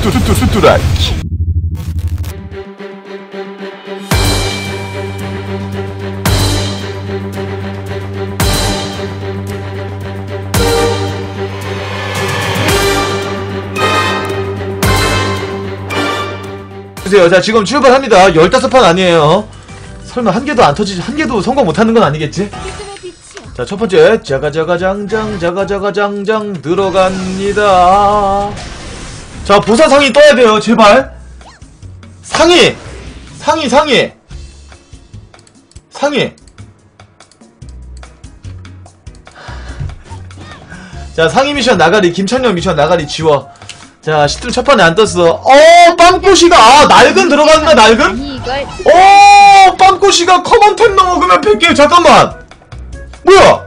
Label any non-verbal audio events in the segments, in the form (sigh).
뚜뚜 뚜뚜 뚜뚜라 보세요. 자, 지금 출발합니다. 15판 아니에요. 설마 한 개도 안 터지지, 한 개도 성공 못하는 건 아니겠지? 자, 첫 번째, 자가자가장장, 자가자가장장 들어갑니다. 자, 보사 상이 떠야 돼요, 제발. 상위! 상위, 상위! 상위! 자, 상위 미션 나가리, 김찬영 미션 나가리 지워. 자, 시트를 첫 판에 안 떴어. 어, 빵꼬시가, 아, 낡은 들어갔나, 낡은? 오! 빵꼬시가 커먼템 넘어가면 100개 잠깐만! 뭐야?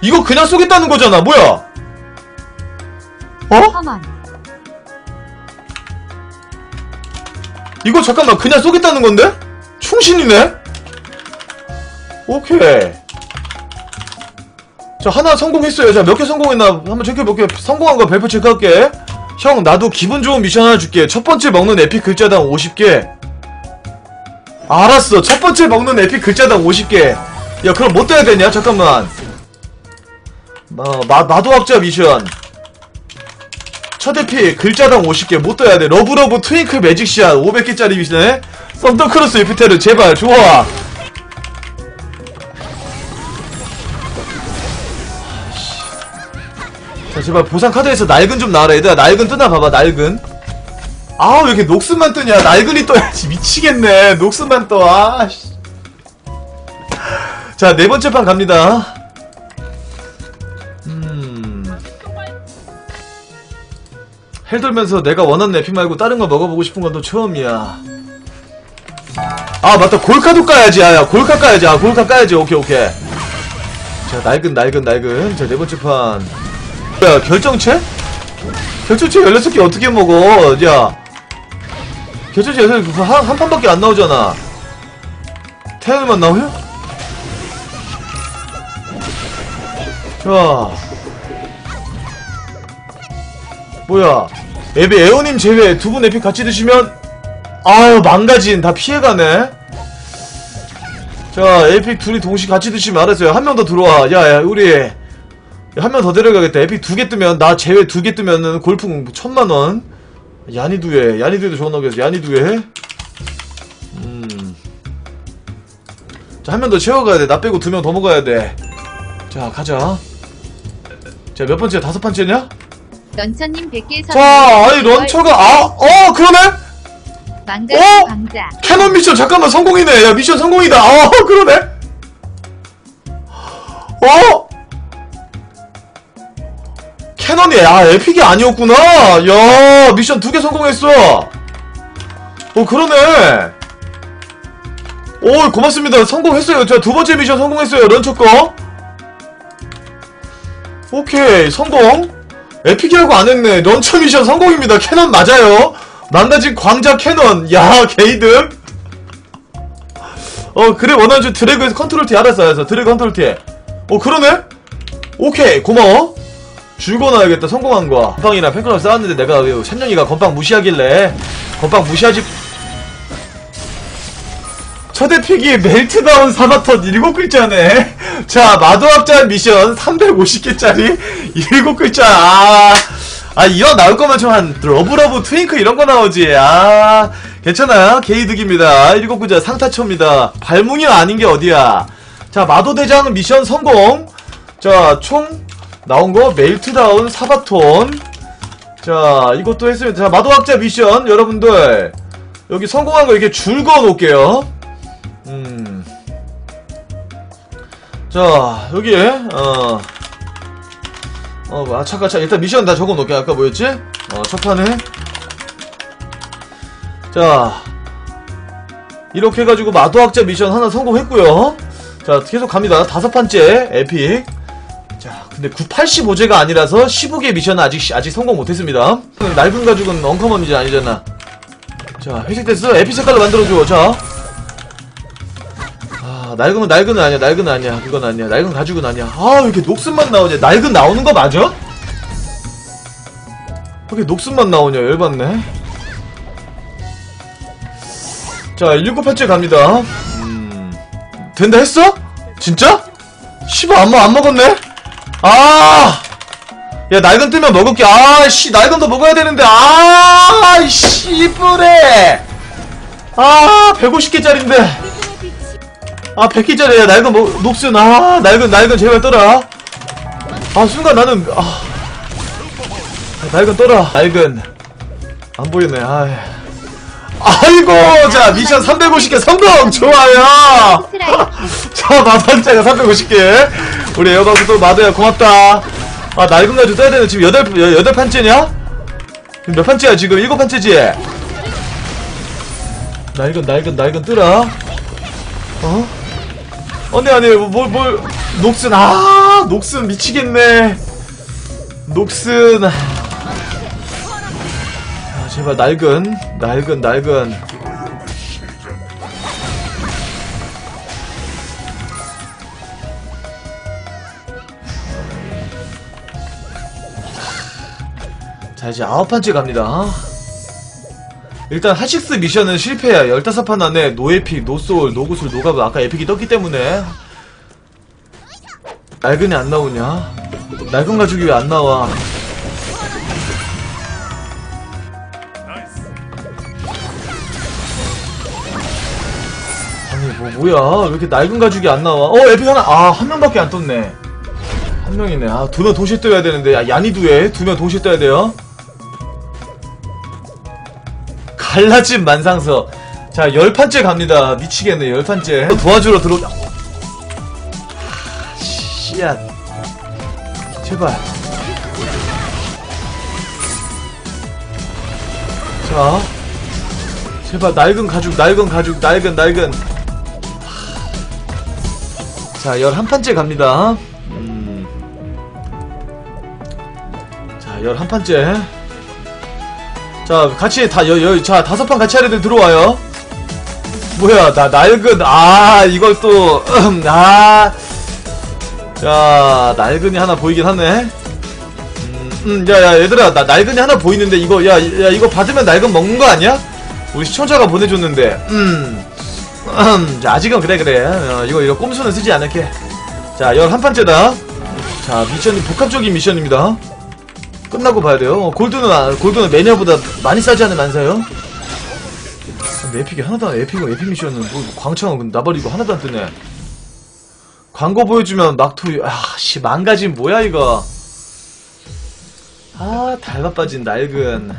이거 그냥 쏘겠다는 거잖아 뭐야? 어? 험한 이거 잠깐만 그냥 쏘겠다는 건데? 충신이네? 오케이. 자 하나 성공했어요. 자 몇 개 성공했나 한번 체크해볼게 성공한 거 발표 체크할게. 형 나도 기분 좋은 미션 하나 줄게. 첫 번째 먹는 에픽 글자당 50개. 알았어. 첫 번째 먹는 에픽 글자당 50개. 야 그럼 뭐 떠야 되냐? 잠깐만. 어, 마, 마도학자 미션 첫 에픽 글자당 50개 못 떠야 돼. 러브러브 트윙클 매직샷 500개짜리 미션에 썬더크로스 유피테르 제발 좋아. 자 제발 보상 카드에서 낡은 좀 나와라 얘들아. 낡은 뜨나 봐봐 낡은. 아 왜 이렇게 녹슨만 뜨냐? 낡은이 떠야지. (laughs) 미치겠네. 녹슨만 떠 아씨. 자 네 번째 판 갑니다 헬 돌면서 내가 원하는 에픽 말고 다른 거 먹어보고 싶은 건 또 처음이야 아 맞다 골카도 까야지 야야 골카 까야지 아 골카 까야지 오케이 오케이 자 낡은 낡은 낡은 자 네 번째 판 야, 결정체? 결정체 16개 어떻게 먹어? 야. 결정체 16개 한, 한 판밖에 안 나오잖아. 태양만 나오냐? 자. 뭐야. 앱에 에어님 제외 두 분 에픽 같이 드시면, 아유, 망가진. 다 피해가네. 자, 에픽 둘이 동시 같이 드시면 알았어요. 한 명 더 들어와. 야, 야, 우리. 한 명 더 데려가겠다. 에픽 두 개 뜨면 나 제외 두 개 뜨면은 골프 천만 원. 야니 두에 야니 두에도 좋은 나오겠어. 야니 두에. 음. 자한 명 더 채워가야 돼. 나 빼고 두 명 더 먹어야 돼. 자 가자. 자 몇 번째? 다섯 번째냐? 런처님 100개 자 아니 런처가 아 어 그러네. 망자 어? 광자 캐논 미션 잠깐만 성공이네. 야 미션 성공이다. 어 (laughs) 그러네. 어? 캐논이 아 에픽이 아니었구나. 야 미션 두 개 성공했어. 어 그러네. 오 고맙습니다. 성공했어요. 자두 번째 미션 성공했어요. 런처 거. 오케이 성공. 에픽이라고 안 했네. 런처 미션 성공입니다. 캐논 맞아요. 망가진 광자 캐논. 야 게이드. 어 그래 원하는 줄 드래그에서 컨트롤 T 알았어 알았어 드래그 컨트롤 T. 어 그러네. 오케이 고마워. 죽어놔야겠다 성공한 거 건빵이랑 팬클럽 싸웠는데 내가 왜 찬영이가 건빵 무시하길래 건빵 무시하지 첫에픽이 멜트다운 사바턴 7글자네. (laughs) 자 마도학자 미션 350개짜리 7글자. 아, 아 이런 나올 거면 좀 한 러브러브 트윙크 이런 거 나오지. 아 괜찮아요. 게이득입니다. 7글자 상타초입니다. 발뭉이 아닌 게 어디야? 자 마도대장 미션 성공. 자 총 나온 거 멜트다운 사바톤. 자 이것도 했으면 자 마도학자 미션 여러분들. 여기 성공한 거 이렇게 줄 그어 놓을게요 자 여기 어 어, 아, 잠깐, 잠깐, 일단 미션 다 적어 놓을게. 아까 뭐였지? 어, 첫 판에. 자. 이렇게 해가지고 마도학자 미션 하나 성공했고요 자, 계속 갑니다. 다섯 번째, 에픽. 자, 근데 985제가 아니라서 15개 미션은 아직, 아직 성공 못했습니다. 낡은 가죽은 엉커먼이지 아니잖아. 자, 회색 됐어. 에피 색깔로 만들어줘. 자. 아, 낡은, 낡은 아니야. 낡은 아니야. 그건 아니야. 낡은 가죽은 아니야. 아, 왜 이렇게 녹슨만 나오냐. 낡은 나오는 거 맞아? 이렇게 녹슨만 나오냐 열받네 자 일곱 번째 갑니다 음 된다 했어? 진짜? 씨발 안, 먹- 안 먹었네? 아! 야 날건 뜨면 먹을게 아씨 날건도 먹어야 되는데 아 씨부레 아 150개짜린데 아 100개짜리야. 날건 먹 녹슨 아 날건 날건 제발 떠라. 아 순간 나는 아. 아, 날건 떠라. 날건 안 보이네. 아 아이고 자 미션 350개 성공! 좋아요. (laughs) 자 마반자가 350개. 우리 에어바스 또 마도야 고맙다. 아 낡은 가지고 떠야 되는 지금 여덟 여- 여덟 판째냐? 지금 몇 판째야 지금? 일곱 판째지? 낡은 낡은 낡은 뜨라. 어? 아니 아니 뭘뭘 뭘, 녹슨 아 녹슨 미치겠네. 녹슨. 아 제발 낡은 낡은 낡은. 자 이제 아홉 판째 갑니다 일단 하식스 미션은 실패야 15판 안에 노에픽, 노소울, 노구슬, 노가브 아까 에픽이 떴기 때문에. 낡은이 안 나오냐? 낡은 가죽이 왜 안 나와? 아니 뭐 뭐야? 왜 이렇게 낡은 가죽이 안 나와? 어 에픽 하나 아 한 명밖에 안 떴네. 한 명이네. 아두 명 동시에 떠야 되는데. 야 야니두에 두 명 동시에 떠야 돼요 갈라진 만상서. 자 열판째 갑니다. 미치겠네. 열판째. 도와주러 들어 아, 씨앗. 제발. 자. 제발 낡은 가죽 낡은 가죽 낡은 낡은. 자 열한 판째 갑니다. 음. 자 열한 판째 자, 같이 다, 여, 여, 자, 다섯 판 같이 할 애들 들어와요. 뭐야, 나, 낡은, 아, 이걸 또. (clears throat) 야, 낡은이 하나 보이긴 하네. 음, 음, 야, 야, 얘들아, 나 낡은이 하나 보이는데, 이거, 야, 야, 이거 받으면 낡은 먹는 거 아니야? 우리 시청자가 보내줬는데, 음, 음, 자, 아직은 그래, 그래. 어, 이거, 이거 꼼수는 쓰지 않을게. 자, 열한 판째다. 자, 미션이 복합적인 미션입니다. 끝나고 봐야 돼요. 어, 골드는 아- 골드는 매니아보다 많이 싸지 않은 만사요. 근데 에픽이 하나도 안 에픽은 에픽 미션은 뭐 광창은 나버리고 하나도 안 뜨네. 광고 보여주면 막토 아씨 망가진 뭐야 이거. 아 달바 빠진 낡은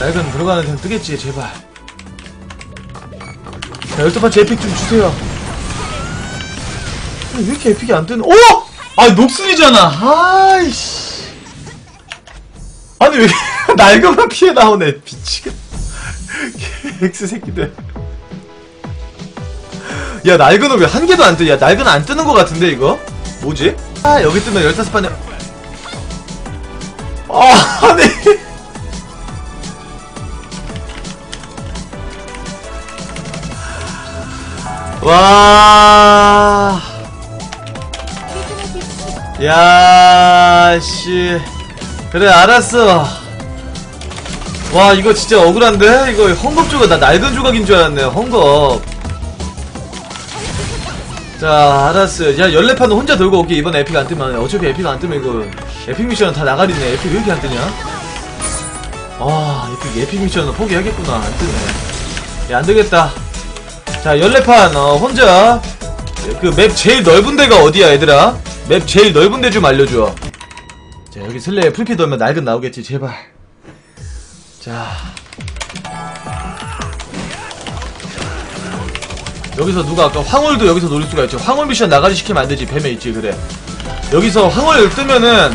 낡은 들어가는 데는 뜨겠지 제발. 자 열두 번째 에픽 좀 주세요. 왜 이렇게 에픽이 안 뜨는? 오! 아 녹슨이잖아. 아이씨. 아니 왜 (laughs) 낡은만 피해 나오네. 미치겠다. (laughs) 엑스 새끼들. 야 낡은은 왜 한 개도 안 뜨? 야 낡은 안 뜨는 거 같은데 이거? 뭐지? 아 여기 뜨면 열다섯 판에. 아 (laughs) 아니. 와. 야, 씨. 그래, 알았어. 와, 이거 진짜 억울한데? 이거 헝겊 조각, 나 낡은 조각인 줄 알았네, 헝겊. 자, 알았어. 야, 14판은 혼자 들고 올게. 이번 에픽 안 뜨면. 어차피 에픽 안 뜨면 이거, 에픽 미션은 다 나가리네. 에픽 왜 이렇게 안 뜨냐? 아, 에픽, 에픽 미션은 포기하겠구나. 안 뜨네. 야, 안 되겠다. 자, 14판, 어, 혼자. 그 맵 제일 넓은 데가 어디야, 얘들아? 맵 제일 넓은 데 좀 알려줘. 자, 여기 슬레에 풀피 돌면 낡은 나오겠지, 제발. 자. 여기서 누가 아까 황홀도 여기서 노릴 수가 있죠. 황홀 미션 나가지 시키면 안 되지. 뱀에 있지, 그래. 여기서 황홀 뜨면은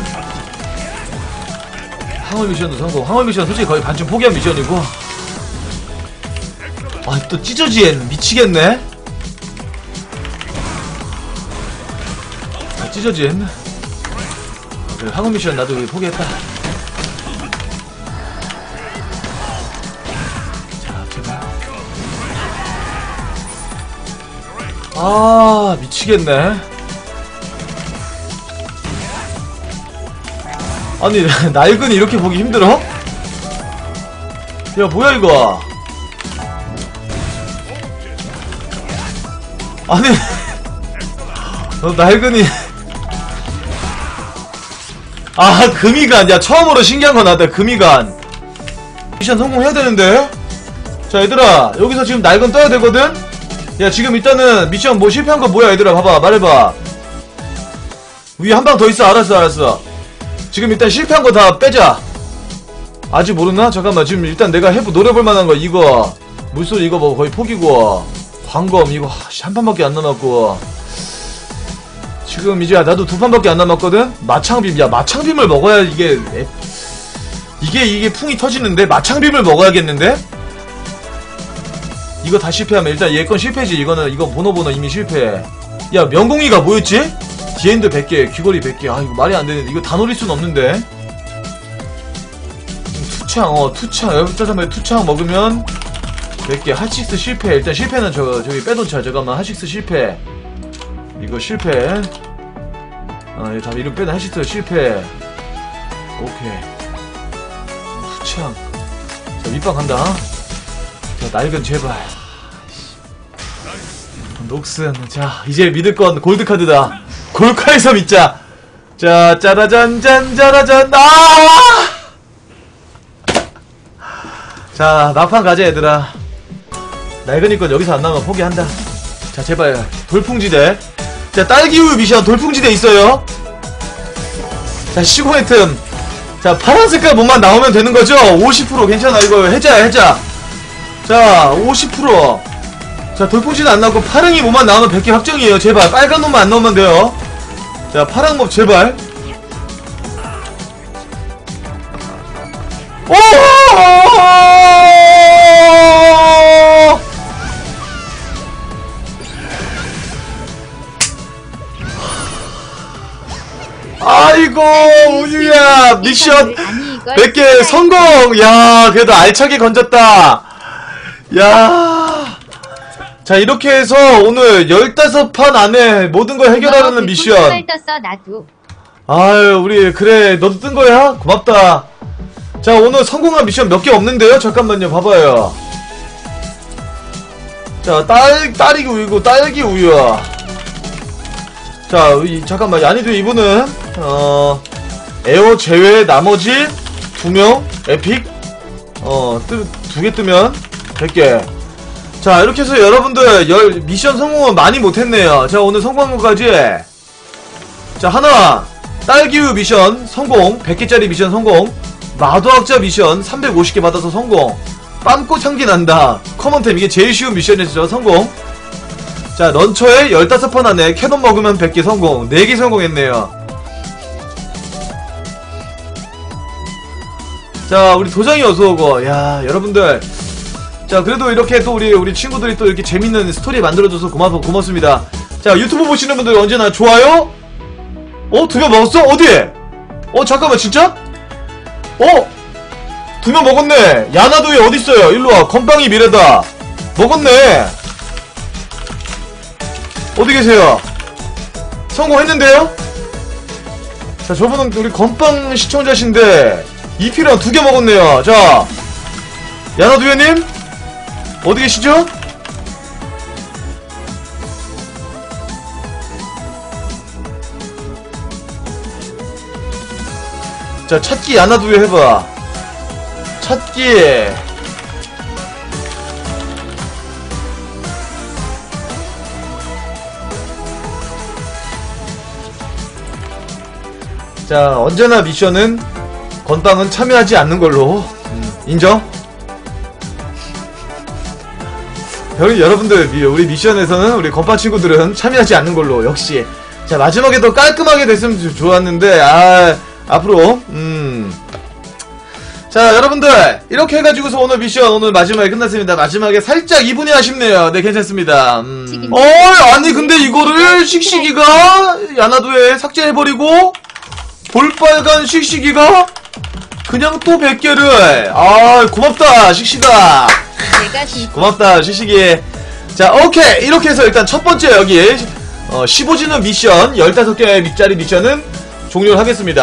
황홀 미션도 성공. 황홀 미션 솔직히 거의 반쯤 포기한 미션이고. 아, 또 찢어지엔 미치겠네. 찢어진. 아, 그래, 황홀 미션 나도 포기했다. 자, 제발. 아, 미치겠네. 아니 (laughs) 낡은이 이렇게 보기 힘들어? 야 뭐야 이거 아니 (laughs) 너 낡은이 아 금이간. 야 처음으로 신기한 거 나왔다 금이간. 미션 성공해야 되는데? 자 얘들아 여기서 지금 낡은 떠야 되거든? 야 지금 일단은 미션 뭐 실패한 거 뭐야 얘들아? 봐봐 말해봐. 위에 한 방 더 있어. 알았어 알았어. 지금 일단 실패한 거 다 빼자. 아직 모르나? 잠깐만 지금 일단 내가 해보 노려볼 만한 거 이거. 물소리 이거 뭐 거의 포기고. 광검 이거 씨, 한 판밖에 안 남았고 지금 이제 나도 두 판밖에 안 남았거든? 마창빔 야 마창빔을 먹어야 이게 에- 이게 이게 풍이 터지는데? 마창빔을 먹어야겠는데? 이거 다 실패하면 일단 얘 건 실패지. 이거는 이거 번호 이미 실패. 야 명공이가 뭐였지? 디엔드 100개 귀걸이 100개. 아 이거 말이 안 되는데. 이거 다 노릴 순 없는데. 투창 어 투창. 여기짜자면 투창 먹으면 100개. 하식스 실패. 일단 실패는 저 저기 빼놓자. 잠깐만. 하식스 실패 이거 실패. 아, 다 이름 빼는 하식스 실패. 오케이. 투창 자 밑방 간다. 자 낡은 제발. 녹슨. 자 이제 믿을 건 골드카드다. 골카에서 믿자. 자 짜라잔 짠 짜라잔. 아! 자 막판 가자 얘들아. 건 여기서 안 나오면 포기한다. 자 제발. 돌풍지대 자 딸기우유 미션 돌풍지대 있어요. 자 시공의 틈자 파란 색깔 몸만 나오면 되는 거죠? 50% 괜찮아 이거 해자야 해자. 자 50%자 돌풍지대 안 나오고 파랑이 몸만 나오면 100개 확정이에요. 제발. 빨간 놈만 안 나오면 돼요. 자 파랑 몹 제발 아이고 우유야 미션 아니 이걸 100개 성공! 야 그래도 알차게 건졌다. 야 자 이렇게 해서 오늘 15판 안에 모든 걸 해결하는 미션. 나도. 아유 우리 그래 너도 뜬 거야? 고맙다. 자 오늘 성공한 미션 몇 개 없는데요? 잠깐만요 봐봐요. 자 딸, 딸기 우유고 딸기 우유야. 자 이, 잠깐만 야니도 이분은 어 에어 제외 나머지 두 명 에픽 어 두 개 뜨면 100개. 자 이렇게 해서 여러분들 열, 미션 성공은 많이 못했네요. 자 오늘 성공한 것까지. 자 하나 딸기우유 미션 성공 100개짜리 미션 성공 마도학자 미션 350개 받아서 성공 빰꽃 향기 난다. 커먼템 이게 제일 쉬운 미션이었죠. 성공. 자 런처에 15판 안에 캐논 먹으면 100개 성공 4개 성공했네요 자 우리 도장이 어서오고 야 여러분들 자 그래도 이렇게 또 우리 우리 친구들이 또 이렇게 재밌는 스토리 만들어줘서 고마, 고맙습니다 자 유튜브 보시는 분들 언제나 좋아요 어? 두 명 먹었어? 어디? 어 잠깐만 진짜? 어? 두 명 먹었네 야나도에 어딨어요 일로와 건빵이 미래다 먹었네 어디 계세요? 성공했는데요? 자 저분은 우리 건빵 시청자신데 이피랑 두 개 먹었네요 자 야나도요님 어디 계시죠? 자, 찾기 야나두에 해봐. 찾기. 자, 언제나 미션은 건빵은 참여하지 않는 걸로. 음, 인정? 여기 여러분들, 미- 우리 미션에서는 우리 건빵 친구들은 참여하지 않는 걸로, 역시. 자, 마지막에 더 깔끔하게 됐으면 좋- 좋았는데, 아, 앞으로, 음. 자, 여러분들, 이렇게 해가지고서 오늘 미션 오늘 마지막에 끝났습니다. 마지막에 살짝 2분이 아쉽네요. 네, 괜찮습니다. 음. 어, 아니, 근데 이거를 씩씩이가 야나도에 삭제해버리고, 볼빨간 씩씩이가 그냥 또 100개를, 아, 고맙다, 기 고맙다, 씩씩이. 자, 오케이. 이렇게 해서 일단 첫 번째 여기, 어, 15지는 미션, 15개의 밑자리 미션은 종료를 하겠습니다.